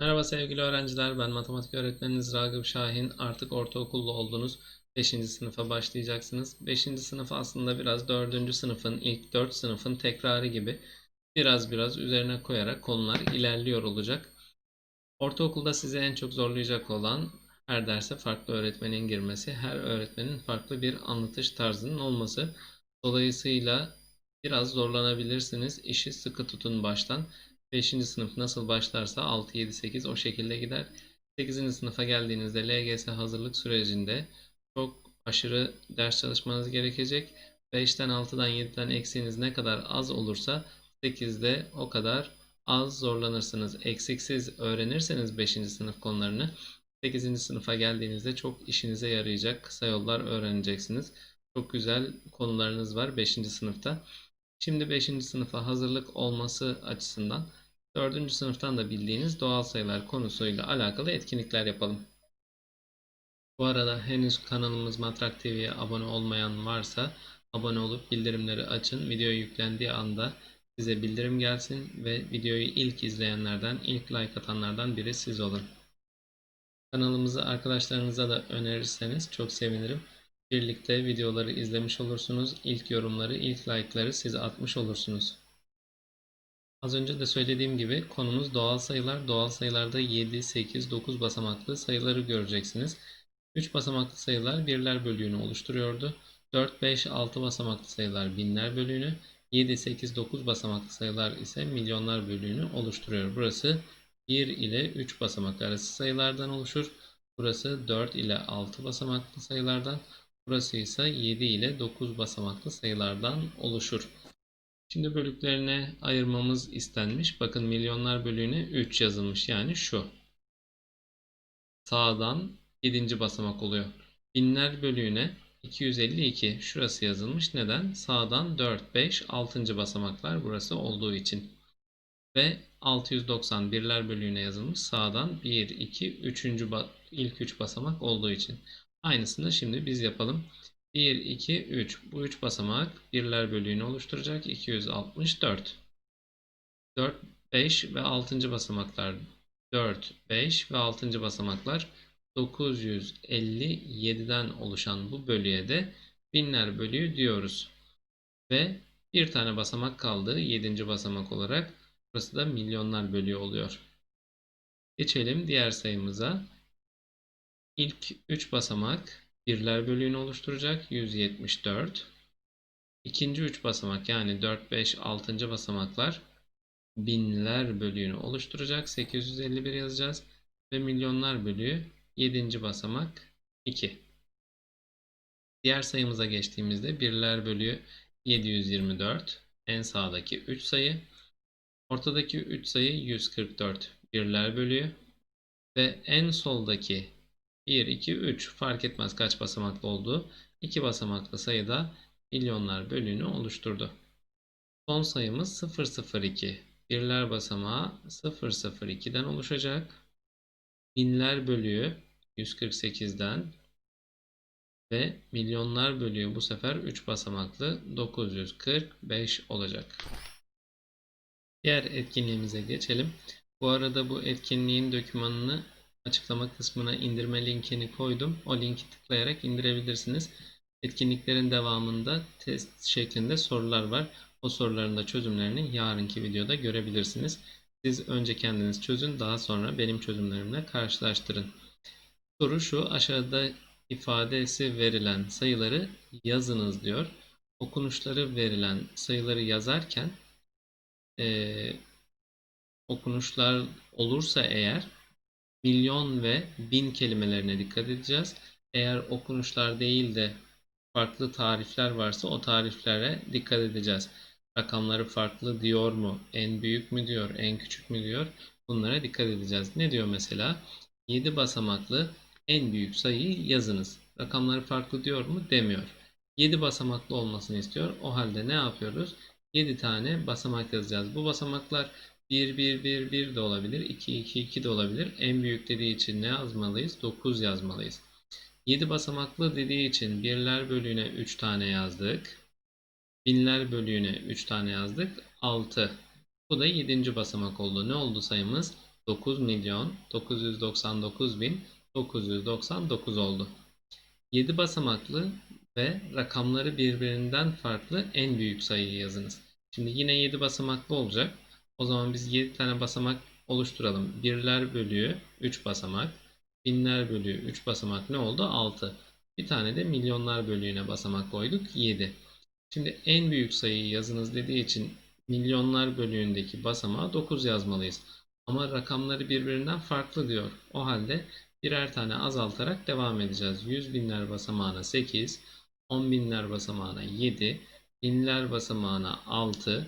Merhaba sevgili öğrenciler, ben matematik öğretmeniniz Ragıp Şahin. Artık ortaokullu oldunuz. 5. sınıfa başlayacaksınız. 5. sınıf aslında biraz 4. sınıfın, ilk 4 sınıfın tekrarı gibi biraz biraz üzerine koyarak konular ilerliyor olacak. Ortaokulda sizi en çok zorlayacak olan her derse farklı öğretmenin girmesi, her öğretmenin farklı bir anlatış tarzının olması. Dolayısıyla biraz zorlanabilirsiniz. İşi sıkı tutun baştan. 5. sınıf nasıl başlarsa 6, 7, 8 o şekilde gider. 8. sınıfa geldiğinizde LGS hazırlık sürecinde çok aşırı ders çalışmanız gerekecek. 5'ten 6'dan 7'den eksiğiniz ne kadar az olursa 8'de o kadar az zorlanırsınız. Eksiksiz öğrenirseniz 5. sınıf konularını 8. sınıfa geldiğinizde çok işinize yarayacak kısa yollar öğreneceksiniz. Çok güzel konularınız var 5. sınıfta. Şimdi 5. sınıfa hazırlık olması açısından 4. sınıftan da bildiğiniz doğal sayılar konusuyla alakalı etkinlikler yapalım. Bu arada henüz kanalımız Matrak TV'ye abone olmayan varsa abone olup bildirimleri açın. Video yüklendiği anda size bildirim gelsin ve videoyu ilk izleyenlerden, ilk like atanlardan biri siz olun. Kanalımızı arkadaşlarınıza da önerirseniz çok sevinirim. Birlikte videoları izlemiş olursunuz. İlk yorumları, ilk like'ları siz atmış olursunuz. Az önce de söylediğim gibi konumuz doğal sayılar. Doğal sayılarda 7, 8, 9 basamaklı sayıları göreceksiniz. 3 basamaklı sayılar birler bölüğünü oluşturuyordu. 4, 5, 6 basamaklı sayılar binler bölüğünü, 7, 8, 9 basamaklı sayılar ise milyonlar bölüğünü oluşturuyor. Burası 1 ile 3 basamak arası sayılardan oluşur. Burası 4 ile 6 basamaklı sayılardan, burası ise 7 ile 9 basamaklı sayılardan oluşur. Şimdi bölüklerine ayırmamız istenmiş. Bakın milyonlar bölüğüne 3 yazılmış. Yani şu. Sağdan 7. basamak oluyor. Binler bölüğüne 252. Şurası yazılmış. Neden? Sağdan 4, 5, 6. basamaklar burası olduğu için. Ve 690 birler bölüğüne yazılmış. Sağdan 1, 2, 3. ilk 3 basamak olduğu için. Aynısını şimdi biz yapalım. 1, 2, 3. Bu 3 basamak birler bölüğünü oluşturacak. 264. 4, 5 ve 6. basamaklar. 4, 5 ve 6. basamaklar 957'den oluşan bu bölüye de binler bölüğü diyoruz. Ve bir tane basamak kaldı 7. basamak olarak. Burası da milyonlar bölüğü oluyor. Geçelim diğer sayımıza. İlk 3 basamak birler bölüğünü oluşturacak 174. İkinci 3 basamak yani 4, 5, 6. basamaklar binler bölüğünü oluşturacak 851 yazacağız. Ve milyonlar bölüğü 7. basamak 2. Diğer sayımıza geçtiğimizde birler bölüğü 724. En sağdaki 3 sayı. Ortadaki 3 sayı 144 birler bölüğü. Ve en soldaki 1, 2, 3 fark etmez kaç basamaklı olduğu. 2 basamaklı sayıda milyonlar bölüğünü oluşturdu. Son sayımız 002. Birler basamağı 002'den oluşacak. Binler bölüğü 148'den ve milyonlar bölüğü bu sefer 3 basamaklı 945 olacak. Diğer etkinliğimize geçelim. Bu arada bu etkinliğin dokümanını açıklama kısmına indirme linkini koydum. O linki tıklayarak indirebilirsiniz. Etkinliklerin devamında test şeklinde sorular var. O soruların da çözümlerini yarınki videoda görebilirsiniz. Siz önce kendiniz çözün, daha sonra benim çözümlerimle karşılaştırın. Soru şu, aşağıda ifadesi verilen sayıları yazınız diyor. Okunuşları verilen sayıları yazarken e, okunuşlar olursa eğer milyon ve bin kelimelerine dikkat edeceğiz. Eğer okunuşlar değil de farklı tarifler varsa o tariflere dikkat edeceğiz. Rakamları farklı diyor mu? En büyük mü diyor? En küçük mü diyor? Bunlara dikkat edeceğiz. Ne diyor mesela? 7 basamaklı en büyük sayıyı yazınız. Rakamları farklı diyor mu? Demiyor. 7 basamaklı olmasını istiyor. O halde ne yapıyoruz? 7 tane basamak yazacağız. Bu basamaklar 1, 1, 1, 1 de olabilir. 2, 2, 2 de olabilir. En büyük dediği için ne yazmalıyız? 9 yazmalıyız. 7 basamaklı dediği için birler bölüğüne 3 tane yazdık. Binler bölüğüne 3 tane yazdık. 6. Bu da 7. basamak oldu. Ne oldu sayımız? 9 milyon 999 bin 999 oldu. 7 basamaklı ve rakamları birbirinden farklı en büyük sayıyı yazınız. Şimdi yine 7 basamaklı olacak. O zaman biz 7 tane basamak oluşturalım. Birler bölüğü 3 basamak. Binler bölüğü 3 basamak ne oldu? 6. Bir tane de milyonlar bölüğüne basamak koyduk. 7. Şimdi en büyük sayıyı yazınız dediği için milyonlar bölüğündeki basamağa 9 yazmalıyız. Ama rakamları birbirinden farklı diyor. O halde birer tane azaltarak devam edeceğiz. 100 binler basamağına 8, 10 binler basamağına 7, binler basamağına 6,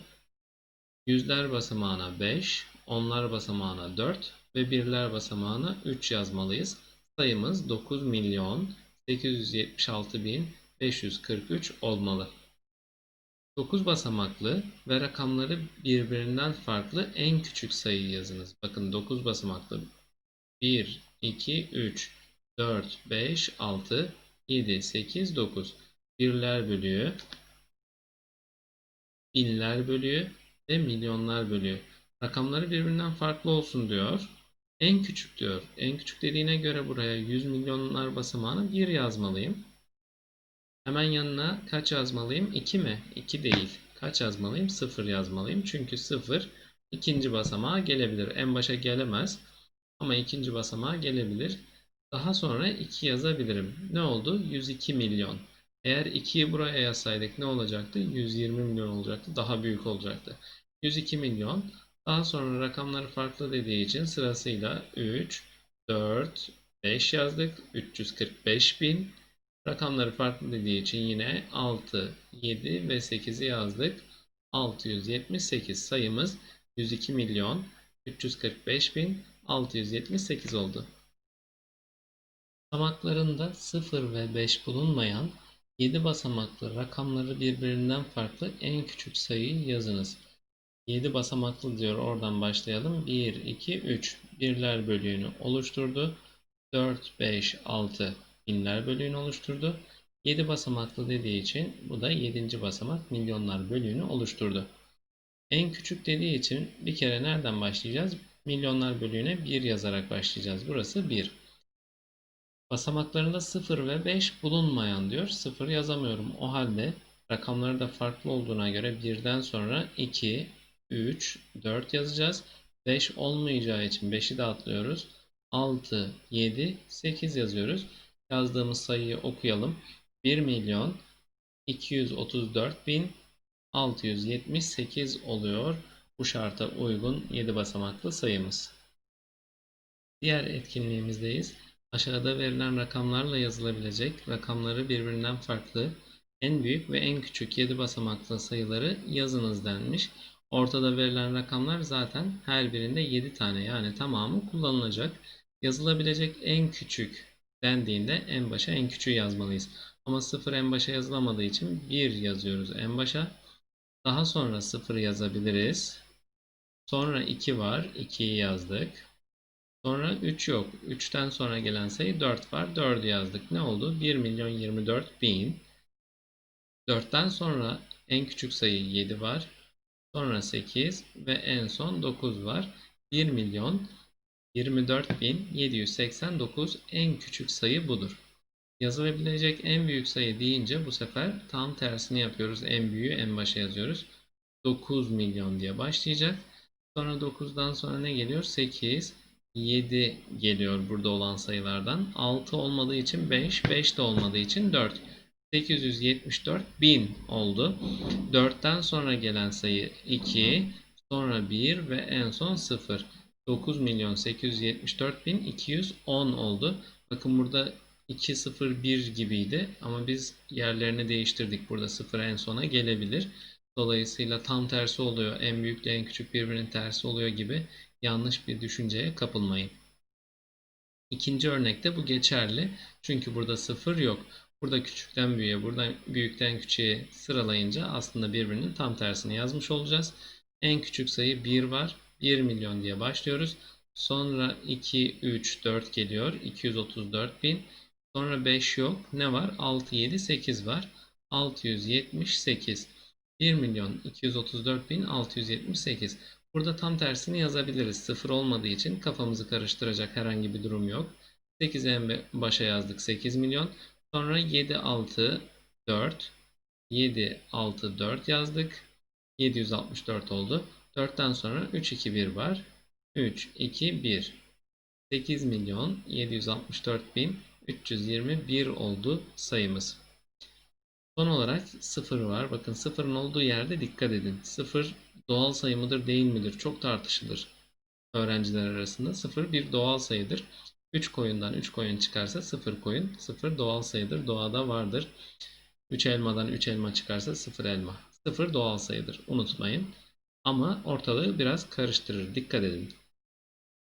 yüzler basamağına 5, onlar basamağına 4 ve birler basamağına 3 yazmalıyız. Sayımız 9 milyon 876 bin 543 olmalı. 9 basamaklı ve rakamları birbirinden farklı en küçük sayıyı yazınız. Bakın 9 basamaklı 1, 2, 3, 4, 5, 6, 7, 8, 9. Birler bölüğü, binler bölüğü ve milyonlar bölüğü. Rakamları birbirinden farklı olsun diyor. En küçük diyor. En küçük dediğine göre buraya 100 milyonlar basamağına 1 yazmalıyım. Hemen yanına kaç yazmalıyım? 2 mi? 2 değil. Kaç yazmalıyım? 0 yazmalıyım. Çünkü 0 ikinci basamağa gelebilir. En başa gelemez. Ama ikinci basamağa gelebilir. Daha sonra 2 yazabilirim. Ne oldu? 102 milyon. Eğer 2'yi buraya yazsaydık ne olacaktı? 120 milyon olacaktı. Daha büyük olacaktı. 102 milyon. Daha sonra rakamları farklı dediği için sırasıyla 3, 4, 5 yazdık. 345 bin. Rakamları farklı dediği için yine 6, 7 ve 8'i yazdık. 678 sayımız 102 milyon 345 bin 678 oldu. Basamaklarında 0 ve 5 bulunmayan 7 basamaklı rakamları birbirinden farklı en küçük sayıyı yazınız. 7 basamaklı diyor oradan başlayalım. 1, 2, 3 birler bölüğünü oluşturdu. 4, 5, 6 binler bölüğünü oluşturdu. 7 basamaklı dediği için bu da 7. basamak milyonlar bölüğünü oluşturdu. En küçük dediği için bir kere nereden başlayacağız? Milyonlar bölüğüne 1 yazarak başlayacağız. Burası 1. Basamaklarında 0 ve 5 bulunmayan diyor. 0 yazamıyorum. O halde rakamları da farklı olduğuna göre 1'den sonra 2, 3, 4 yazacağız. 5 olmayacağı için 5'i de atlıyoruz. 6, 7, 8 yazıyoruz. Yazdığımız sayıyı okuyalım. 1 milyon 234 bin 678 oluyor. Bu şarta uygun 7 basamaklı sayımız. Diğer etkinliğimizdeyiz. Aşağıda verilen rakamlarla yazılabilecek rakamları birbirinden farklı en büyük ve en küçük 7 basamaklı sayıları yazınız denmiş. Ortada verilen rakamlar zaten her birinde 7 tane yani tamamı kullanılacak. Yazılabilecek en küçük dendiğinde en başa en küçüğü yazmalıyız. Ama 0 en başa yazılamadığı için 1 yazıyoruz en başa. Daha sonra 0 yazabiliriz. Sonra 2 var. 2'yi yazdık. Sonra 3 yok. 3'ten sonra gelen sayı 4 var. 4'ü yazdık. Ne oldu? 1 milyon 24 bin. 4'ten sonra en küçük sayı 7 var. Sonra 8 ve en son 9 var. 1 milyon 24.789 en küçük sayı budur. Yazılabilecek en büyük sayı deyince bu sefer tam tersini yapıyoruz. En büyüğü en başa yazıyoruz. 9 milyon diye başlayacak. Sonra 9'dan sonra ne geliyor? 8, 7 geliyor burada olan sayılardan. 6 olmadığı için 5, 5 de olmadığı için 4. 874 bin oldu. 4'ten sonra gelen sayı 2, sonra 1 ve en son 0. 9 milyon 874 bin 210 oldu. Bakın burada 201 gibiydi ama biz yerlerini değiştirdik. Burada 0 en sona gelebilir. Dolayısıyla tam tersi oluyor. En büyükle en küçük birbirinin tersi oluyor gibi yanlış bir düşünceye kapılmayın. İkinci örnekte bu geçerli. Çünkü burada 0 yok. Burada küçükten büyüğe, buradan büyükten küçüğe sıralayınca aslında birbirinin tam tersini yazmış olacağız. En küçük sayı 1 var. 1 milyon diye başlıyoruz. Sonra 2, 3, 4 geliyor. 234 bin. Sonra 5 yok. Ne var? 6, 7, 8 var. 678. 1 milyon 234 bin 678. Burada tam tersini yazabiliriz. 0 olmadığı için kafamızı karıştıracak herhangi bir durum yok. 8'i en başa yazdık 8 milyon. Sonra 7, 6, 4. 7, 6, 4 yazdık. 764 oldu. 4'ten sonra 3, 2, 1 var. 3, 2, 1. 8 milyon 764 bin 321 oldu sayımız. Son olarak 0 var. Bakın 0'ın olduğu yerde dikkat edin. 0 doğal sayı mıdır değil midir? Çok tartışılır öğrenciler arasında. 0 bir doğal sayıdır. 3 koyundan 3 koyun çıkarsa 0 koyun. 0 doğal sayıdır. Doğada vardır. 3 elmadan 3 elma çıkarsa 0 elma. 0 doğal sayıdır. Unutmayın. Ama ortalığı biraz karıştırır. Dikkat edin.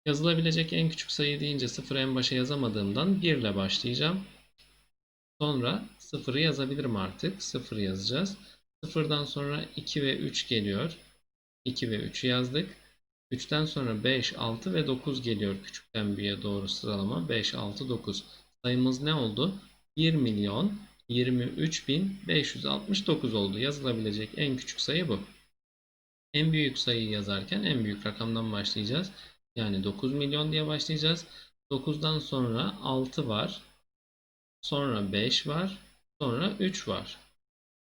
Yazılabilecek en küçük sayı deyince 0'ı en başa yazamadığımdan 1 ile başlayacağım. Sonra 0'ı yazabilirim artık. 0 yazacağız. 0'dan sonra 2 ve 3 geliyor. 2 ve 3'ü yazdık. 3'ten sonra 5, 6 ve 9 geliyor küçükten büyüğe doğru sıralama. 5, 6, 9. Sayımız ne oldu? 1 milyon 23 bin 569 oldu. Yazılabilecek en küçük sayı bu. En büyük sayıyı yazarken en büyük rakamdan başlayacağız. Yani 9 milyon diye başlayacağız. 9'dan sonra 6 var. Sonra 5 var. Sonra 3 var.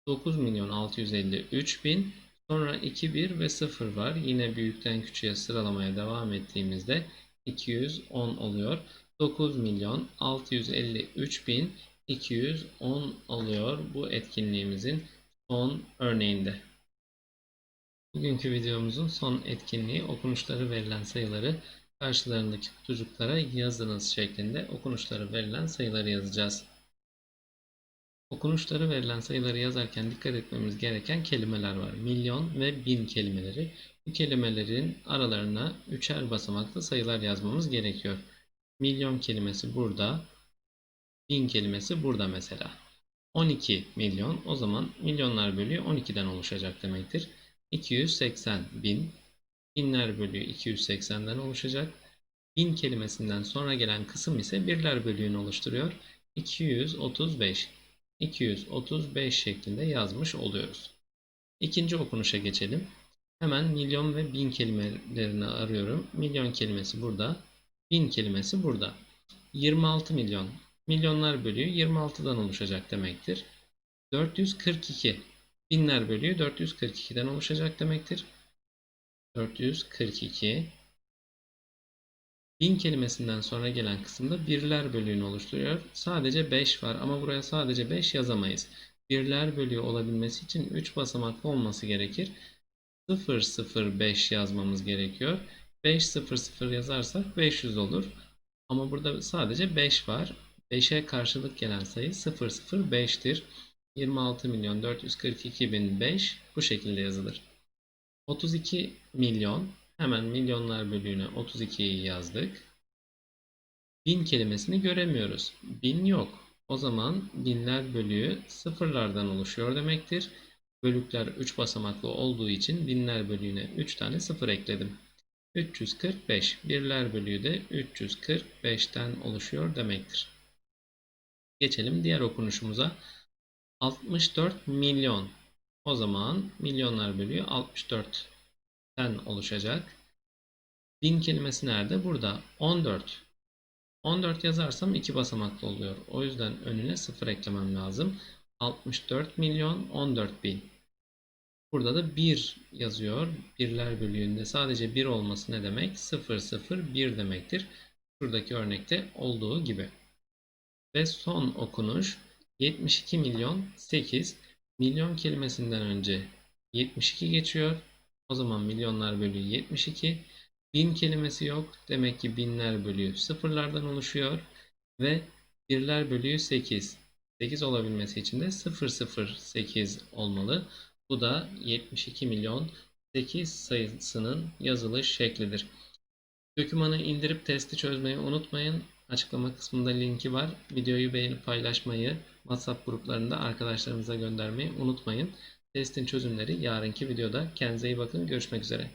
9 milyon 653 bin. Sonra 2, 1 ve 0 var. Yine büyükten küçüğe sıralamaya devam ettiğimizde 210 oluyor. 9 milyon 653 bin 210 oluyor bu etkinliğimizin son örneğinde. Bugünkü videomuzun son etkinliği okunuşları verilen sayıları karşılarındaki kutucuklara yazınız şeklinde okunuşları verilen sayıları yazacağız. Okunuşları verilen sayıları yazarken dikkat etmemiz gereken kelimeler var. Milyon ve bin kelimeleri. Bu kelimelerin aralarına üçer basamaklı sayılar yazmamız gerekiyor. Milyon kelimesi burada. Bin kelimesi burada mesela. 12 milyon o zaman milyonlar bölüğü 12'den oluşacak demektir. 280 bin binler bölüğü 280'den oluşacak. Bin kelimesinden sonra gelen kısım ise birler bölüğünü oluşturuyor. 235 235 şeklinde yazmış oluyoruz. İkinci okunuşa geçelim. Hemen milyon ve bin kelimelerini arıyorum. Milyon kelimesi burada. Bin kelimesi burada. 26 milyon. Milyonlar bölüğü 26'dan oluşacak demektir. 442. Binler bölüğü 442'den oluşacak demektir. 442. Bin kelimesinden sonra gelen kısımda birler bölüğünü oluşturuyor. Sadece 5 var ama buraya sadece 5 yazamayız. Birler bölüğü olabilmesi için 3 basamaklı olması gerekir. 005 yazmamız gerekiyor. 500 yazarsak 500 olur. Ama burada sadece 5 var. 5'e karşılık gelen sayı 005'tir. 26 milyon 442 bin 5 bu şekilde yazılır. 32 milyon hemen milyonlar bölüğüne 32'yi yazdık. Bin kelimesini göremiyoruz. Bin yok. O zaman binler bölüğü sıfırlardan oluşuyor demektir. Bölükler 3 basamaklı olduğu için binler bölüğüne 3 tane sıfır ekledim. 345 birler bölüğü de 345'ten oluşuyor demektir. Geçelim diğer okunuşumuza. 64 milyon. O zaman milyonlar bölüğü 64'ten oluşacak. Bin kelimesi nerede? Burada. 14. 14 yazarsam iki basamaklı oluyor. O yüzden önüne 0 eklemem lazım. 64 milyon 14 bin. Burada da 1 yazıyor. Birler bölüğünde sadece 1 olması ne demek? 0 0 1 demektir. Şuradaki örnekte olduğu gibi. Ve son okunuş 72 milyon 8 milyon kelimesinden önce 72 geçiyor. O zaman milyonlar bölüğü 72. Bin kelimesi yok. Demek ki binler bölüğü sıfırlardan oluşuyor. Ve birler bölüğü 8. 8 olabilmesi için de 008 olmalı. Bu da 72 milyon 8 sayısının yazılış şeklidir. Dokümanı indirip testi çözmeyi unutmayın. Açıklama kısmında linki var. Videoyu beğenip paylaşmayı, WhatsApp gruplarında arkadaşlarınıza göndermeyi unutmayın. Testin çözümleri yarınki videoda. Kendinize iyi bakın. Görüşmek üzere.